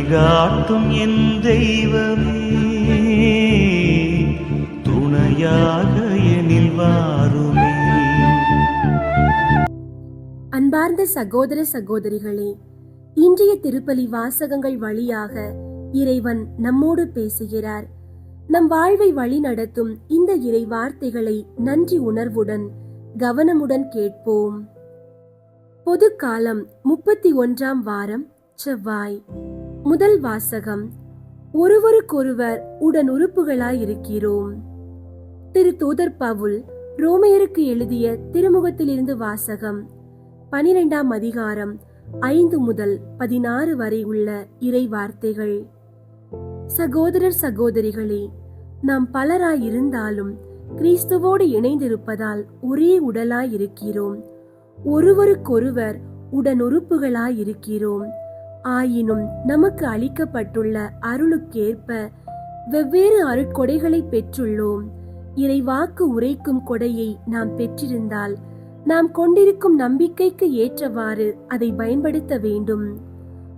வழிகாட்டும் என் தெய்வமே. துணையாக எனில் வாருமே. அன்பார்ந்த சகோதர சகோதரிகளே இன்றைய திருப்பலி வாசகங்கள் வழியாக இறைவன் நம்மோடு பேசுகிறார். நம் வாழ்வை வழி நடத்தும் இந்த இறை வார்த்தைகளை நன்றி உணர்வுடன் கவனமுடன் கேட்போம். பொது காலம் முப்பத்தி ஒன்றாம் வாரம் செவ்வாய். முதல் வாசகம் ஒருவருக்கொருவர் உடன் உறுப்புகளாயிருக்கிறோம் திரு. தூதர் பவுல் ரோமையருக்கு எழுதிய திருமுகத்திலிருந்து வாசகம் பனிரெண்டாம் அதிகாரம் ஐந்து முதல் பதினாறு வரை உள்ள இறை வார்த்தைகள். சகோதரர் சகோதரிகளே நாம் பலராயிருந்தாலும் கிறிஸ்துவோடு இணைந்திருப்பதால் ஒரே உடலாயிருக்கிறோம். ஒருவருக்கொருவர் உடன் உறுப்புகளாயிருக்கிறோம் ஆயினும் நமக்கு அளிக்கப்பட்டுள்ள அருளுக்கேற்ப வெவ்வேறு அருட்கொடைகளை பெற்றுள்ளோம். இறைவாக்கு உரைக்கும் கொடையை நாம் பெற்றிருந்தால் நாம் கொண்டிருக்கும் நம்பிக்கைக்கு ஏற்றவாறு அதை பயன்படுத்த வேண்டும்.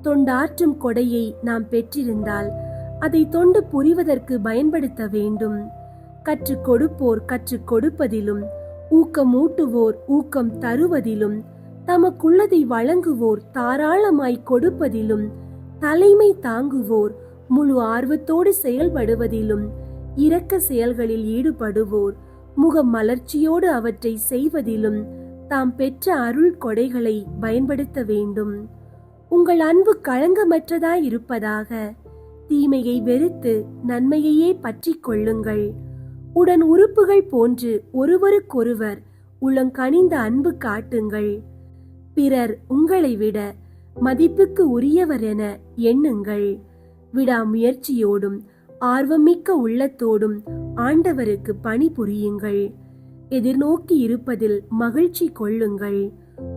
தொண்டாற்றும் கொடையை நாம் பெற்றிருந்தால் அதை தொண்டு புரிவதற்கு பயன்படுத்த வேண்டும். கற்றுக் கொடுப்போர் கற்றுக் கொடுப்பதிலும் ஊக்கமூட்டுவோர் ஊக்கம் தருவதிலும் தமக்குள்ளதை வழங்குவோர் தாராளமாய் கொடுப்பதிலும் தலைமை தாங்குவோர் முழு ஆர்வத்தோடு செயல்படுவதிலும் இரக்க செயல்களில் ஈடுபடுவோர் முக மலர்ச்சியோடு அவற்றை செய்வதிலும் தாம் பெற்ற அருள் கொடைகளை பயன்படுத்த வேண்டும். உங்கள் அன்பு களங்கமற்றதாய் இருப்பதாக தீமையை வெறுத்து நன்மையையே பற்றி கொள்ளுங்கள். உடன் உறுப்புகள் போன்று ஒருவருக்கொருவர் உளங்கனிந்த அன்பு காட்டுங்கள். பிறர் உங்களை விட மதிப்புக்கு உரியவர் என எண்ணுங்கள். விடாமுயற்சியோடும் ஆர்வமிக்க உள்ளத்தோடும் ஆண்டவருக்கு பணிபுரியுங்கள் எதிர்நோக்கி இருப்பதில் மகிழ்ச்சி கொள்ளுங்கள்.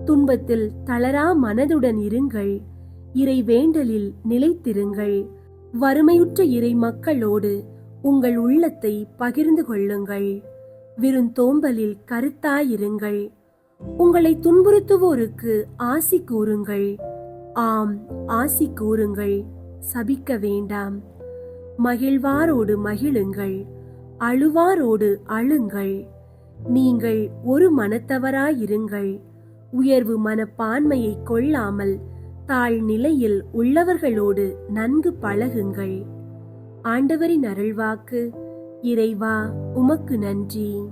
துன்பத்தில் தளரா மனதுடன் இருங்கள். இறை வேண்டலில் நிலைத்திருங்கள். வறுமையுற்ற இறை மக்களோடு உங்கள் உள்ளத்தை பகிர்ந்து கொள்ளுங்கள். விருந்தோம்பலில் கருத்தாயிருங்கள். உங்களை துன்புறுத்துவோருக்கு ஆசி கூறுங்கள். ஆம் ஆசி கூறுங்கள். சபிக்க வேண்டாம். மகிழ்வாரோடு மகிழுங்கள். அழுவாரோடு அழுங்கள். நீங்கள் ஒரு மனத்தவராயிருங்கள். உயர்வு மனப்பான்மையை கொள்ளாமல் தாழ் நிலையில் உள்ளவர்களோடு நன்கு பழகுங்கள். ஆண்டவரின் அருள்வாக்கு இறைவா உமக்கு நன்றி.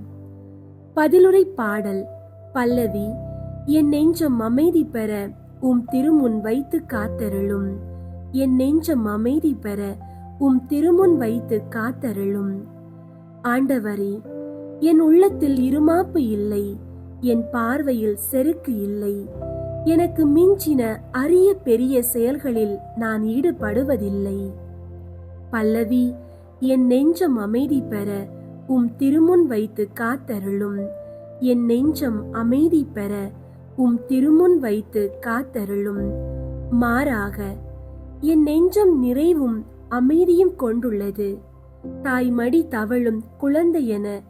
பதிலுரை பாடல் பல்லவி என் நெஞ்சம் அமைதி பெற உம் திருமுன் வைத்து காத்தருளும். என் நெஞ்சம் அமைதி பெற உம் திருமுன் வைத்து காத்தருளும். ஆண்டவரே என் உள்ளத்தில் இருமாப்பு இல்லை என் பார்வையில் செருக்கு இல்லை. எனக்கு மிஞ்சின அரிய பெரிய செயல்களில் நான் ஈடுபடுவதில்லை. பல்லவி என் நெஞ்சம் அமைதி பெற உம் திருமுன் வைத்து காத்தருளும். என் நெஞ்சம் அமைதி பெற உம் திருமுன் வைத்து காத்தருளும். மாறாக என் நெஞ்சம் நிறைவும் அமைதியும் கொண்டுள்ளது. தாய்மடி தவழும் குழந்தையென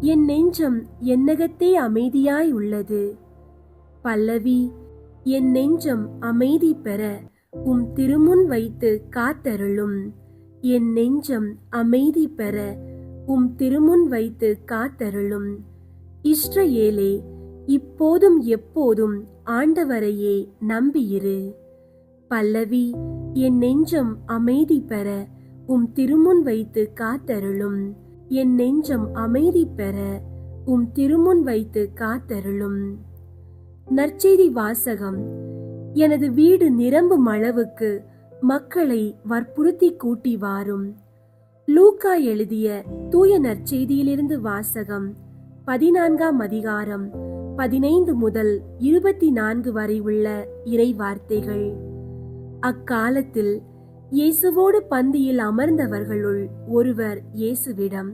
என் நெஞ்சம் என்னகத்தே அமைதியாய் உள்ளது. பல்லவி என் நெஞ்சம் அமைதி பெற உம் திருமுன் வைத்து காத்தருளும். என் நெஞ்சம் அமைதி பெற உம் திருமுன் வைத்து காத்தருளும். இஸ்ரவேலே இப்போதும் எப்போதும் ஆண்டவரையே நம்பியிரு. பல்லவி என் நெஞ்சம் அமைதி பெற உம் திருமுன் வைத்து காத்தருளும். என் நெஞ்சம் அமைதி பெற உம் திருமுன் வைத்து காத்தருளும். நற்செய்தி வாசகம். எனது வீடு நிரம்பும் அளவுக்கு மக்களை வற்புறுத்தி கூட்டி வாரும். லூக்கா எழுதிய தூய நற்செய்தியிலிருந்து வாசகம். பதினான்காம் அதிகாரம் பதினைந்து முதல் இருபத்தி நான்கு வரை உள்ள இறை வார்த்தைகள் அக்காலத்தில் இயேசுவோடு பந்தியில் அமர்ந்தவர்களுள் ஒருவர் இயேசுவிடம்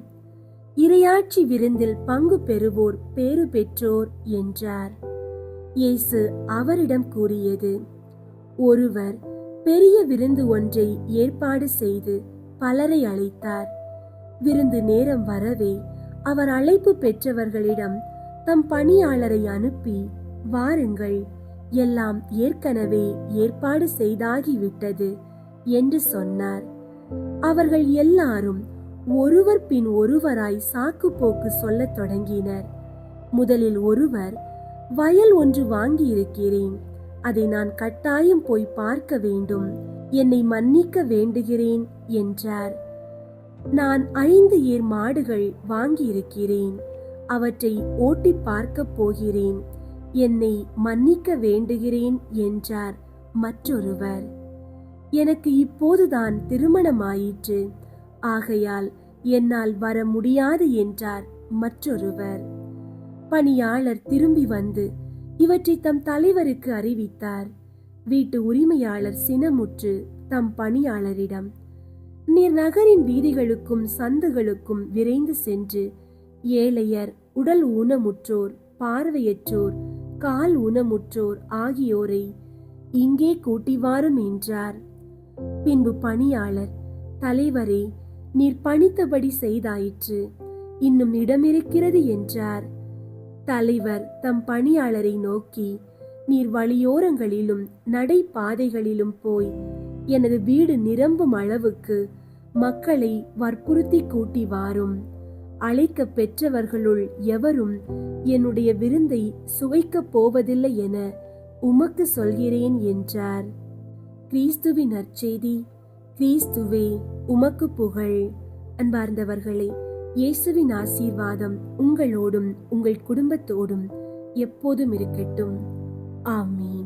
இரையாட்சி விருந்தில் பங்கு பெறுவோர் பேறு பெற்றோர் என்றார். இயேசு அவரிடம் கூறியது ஒருவர் பெரிய விருந்து ஒன்றை ஏற்பாடு செய்து பலரை அழைத்தார். விருந்து நேரம் வரவே அவர் அழைப்பு பெற்றவர்களிடம் தம் பணியாளரை அனுப்பி வாருங்கள் எல்லாம் ஏற்கனவே ஏற்பாடு செய்தாகிவிட்டது என்று சொன்னார். அவர்கள் எல்லாரும் ஒருவர் பின் ஒருவராய் சாக்கு போக்கு சொல்லத் தொடங்கினர். முதலில் ஒருவர் வயல் ஒன்று வாங்கி இருக்கிறேன் அதை நான் கட்டாயம் போய் பார்க்க வேண்டும் என்னை மன்னிக்க வேண்டுகிறேன் என்றார். நான் ஐந்து ஏர் மாடுகள் வாங்கியிருக்கிறேன். அவற்றை ஓட்டி பார்க்கப் போகிறேன். என்னை மன்னிக்க வேண்டுகிறேன் என்றார் மற்றொருவர். எனக்கு இப்போதுதான் திருமணமாயிற்று. ஆகையால் என்னால் வர முடியாது என்றார் மற்றொருவர். பணியாளர் திரும்பி வந்து இவற்றை தம் தலைவருக்கு அறிவித்தார். வீட்டு உரிமையாளர் சினமுற்று தம் பணியாளரிடம் நீர் நகரின் வீதிகளுக்கும் சந்துகளுக்கும் விரைந்து சென்று ஏழையர் உடல் ஊனமுற்றோர் பார்வையற்றோர் கால் ஊனமுற்றோர் ஆகியோரை இங்கே கூட்டிவாரும் என்றார். பின்பு பணியாளர் தலைவரே நீர் பணித்தபடி செய்தாயிற்று இன்னும் இடமிருக்கிறது என்றார். தலைவர் தம் பணியாளரை நோக்கி நீர் வழியோரங்களிலும் நடைபாதைகளிலும் போய் எனது வீடு நிரம்பும் அளவுக்கு மக்களை வற்புறுத்தி கூட்டி வாரும். அழைக்க பெற்றவர்களுள் எவரும் என்னுடைய விருந்தை சுவைக்கப் போவதில்லை என உமக்கு சொல்கிறேன் என்றார். கிறிஸ்துவின் நற்செய்தி கிறிஸ்துவே உமக்கு புகழ். அன்பார்ந்தவர்களே இயேசுவின் ஆசீர்வாதம் உங்களோடும் உங்கள் குடும்பத்தோடும் எப்போதும் இருக்கட்டும். ஆமீன்.